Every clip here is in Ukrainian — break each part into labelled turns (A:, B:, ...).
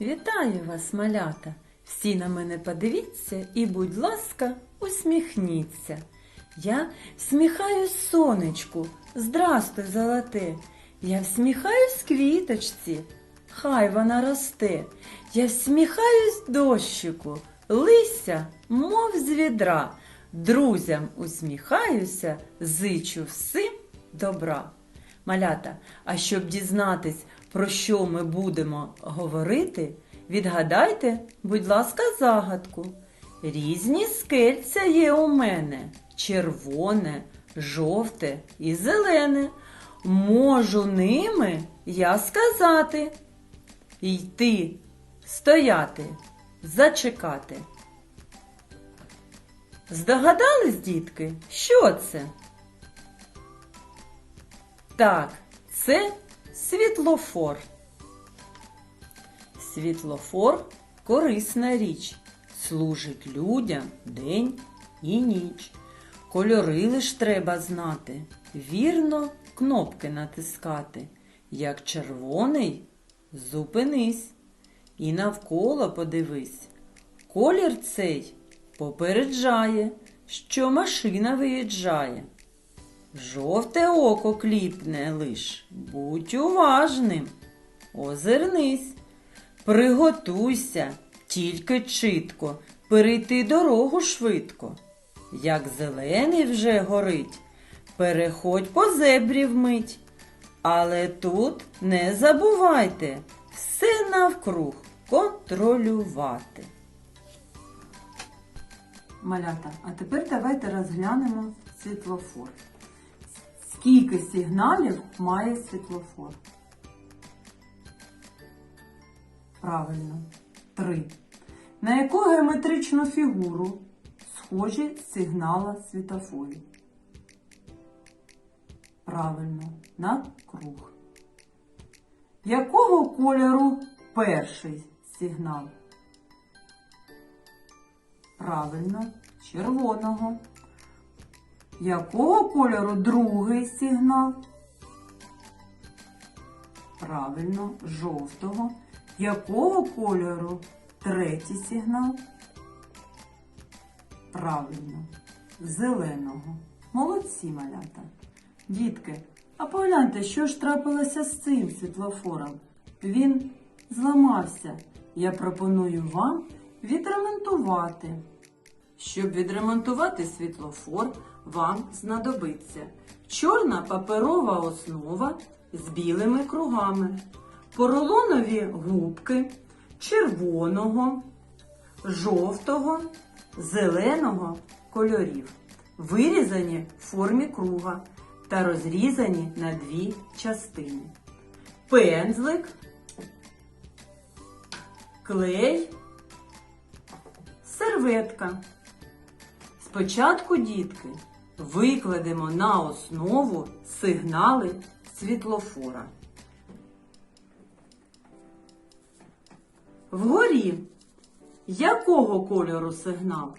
A: Вітаю вас, малята! Всі на мене подивіться і, будь ласка, усміхніться. Я всміхаюсь сонечку, здрастуй, золоте. Я всміхаюсь квіточці, хай вона росте. Я всміхаюсь дощику, лися, мов з відра. Друзям усміхаюся, зичу всім добра. Малята, а щоб дізнатись, про що ми будемо говорити, відгадайте, будь ласка, загадку. Різні скельця є у мене червоне, жовте і зелене. Можу ними я сказати. Йти, стояти, зачекати. Здогадались, дітки, що це? Так, це світлофор. Світлофор корисна річ, служить людям день і ніч. Кольори лиш треба знати, вірно кнопки натискати. Як червоний, зупинись і навколо подивись. Колір цей попереджає, що машина виїжджає. Жовте око кліпне лиш, будь уважним, озирнись, приготуйся, тільки чітко, перейти дорогу швидко. Як зелений вже горить, переходь по зебрі вмить. Але тут не забувайте все навкруг контролювати. Малята, а тепер давайте розглянемо світлофор. Скільки сигналів має світлофор? Правильно, три. На яку геометричну фігуру схожі сигнала світофорів? Правильно, на круг. Якого кольору перший сигнал? Правильно, червоного. Якого кольору другий сигнал? Правильно, жовтого. Якого кольору третій сигнал? Правильно, зеленого. Молодці малята. Дітки, а погляньте, що ж трапилося з цим світлофором? Він зламався. Я пропоную вам відремонтувати. Щоб відремонтувати світлофор, вам знадобиться чорна паперова основа з білими кругами, поролонові губки червоного, жовтого, зеленого кольорів, вирізані в формі круга та розрізані на дві частини. Пензлик, клей, серветка. Спочатку, дітки, викладемо на основу сигнали світлофора. Вгорі якого кольору сигнал?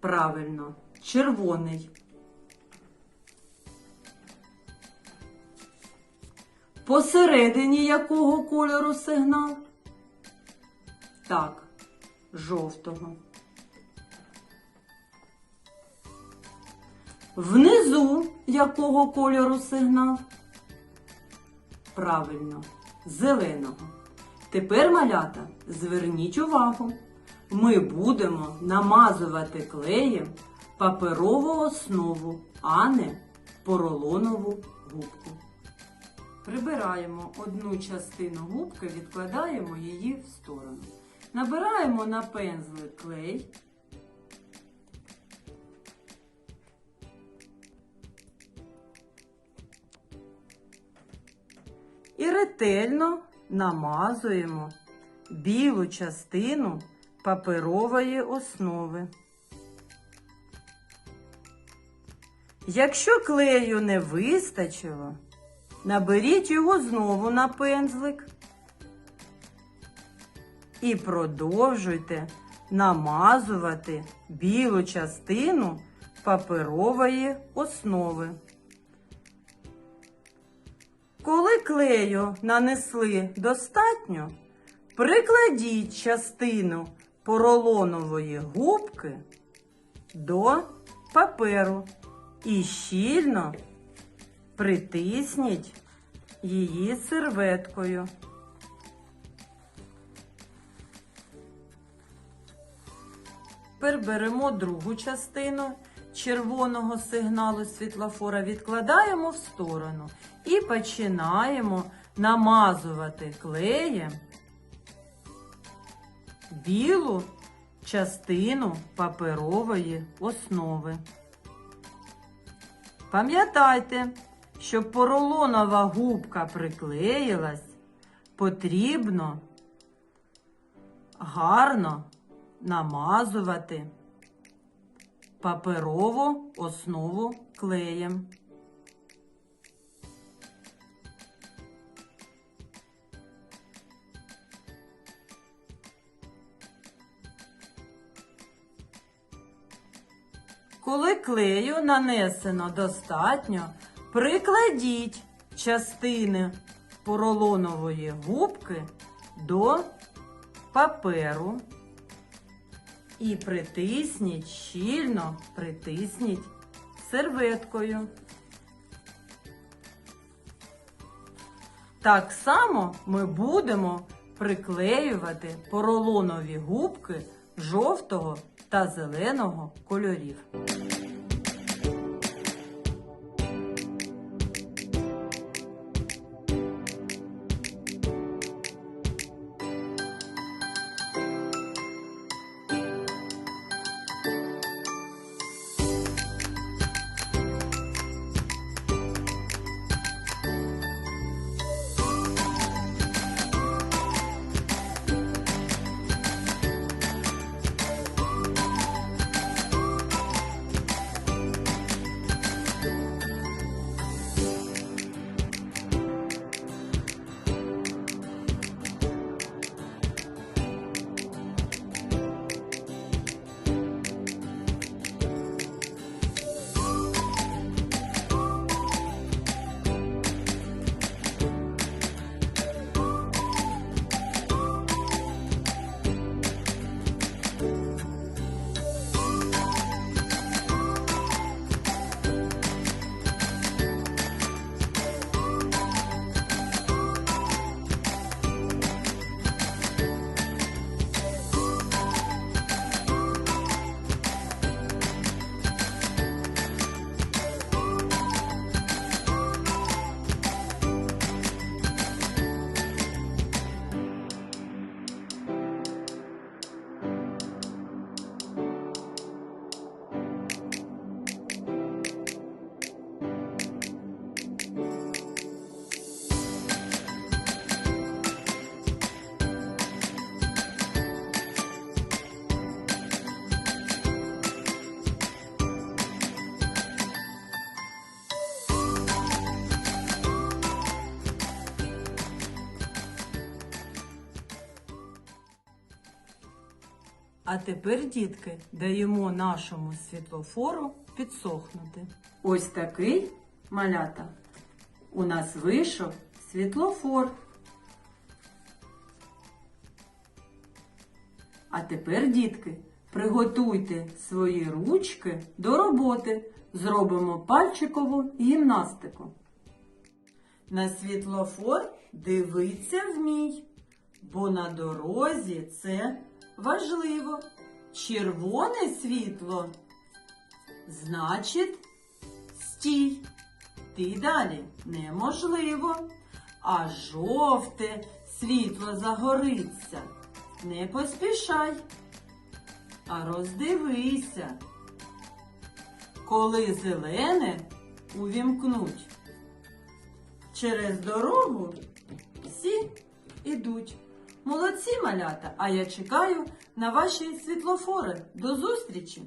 A: Правильно, червоний. Посередині якого кольору сигнал? Так, жовтого. Внизу якого кольору сигнал? Правильно, зеленого. Тепер, малята, зверніть увагу. Ми будемо намазувати клеєм паперову основу, а не поролонову губку. Прибираємо одну частину губки, відкладаємо її в сторону. Набираємо на пензлик клей. Ретельно намазуємо білу частину паперової основи. Якщо клею не вистачило, наберіть його знову на пензлик і продовжуйте намазувати білу частину паперової основи. Коли клею нанесли достатньо, прикладіть частину поролонової губки до паперу і щільно притисніть її серветкою. Тепер другу частину червоного сигналу світлофора, відкладаємо в сторону і починаємо намазувати клеєм білу частину паперової основи. Пам'ятайте, щоб поролонова губка приклеїлась, потрібно гарно намазувати паперову основу клеєм. Коли клею нанесено достатньо, прикладіть частини поролонової губки до паперу і притисніть щільно, притисніть серветкою. Так само ми будемо приклеювати поролонові губки жовтого та зеленого кольорів. А тепер, дітки, даємо нашому світлофору підсохнути. Ось такий малята. У нас вийшов світлофор. А тепер, дітки, приготуйте свої ручки до роботи. Зробимо пальчикову гімнастику. На світлофор дивиться вмій, бо на дорозі це важливо. Червоне світло значить стій. Ти далі неможливо. А жовте світло загориться. Не поспішай, а роздивися. Коли зелене увімкнуть. Через дорогу всі ідуть. Молодці малята, а я чекаю на ваші світлофори. До зустрічі!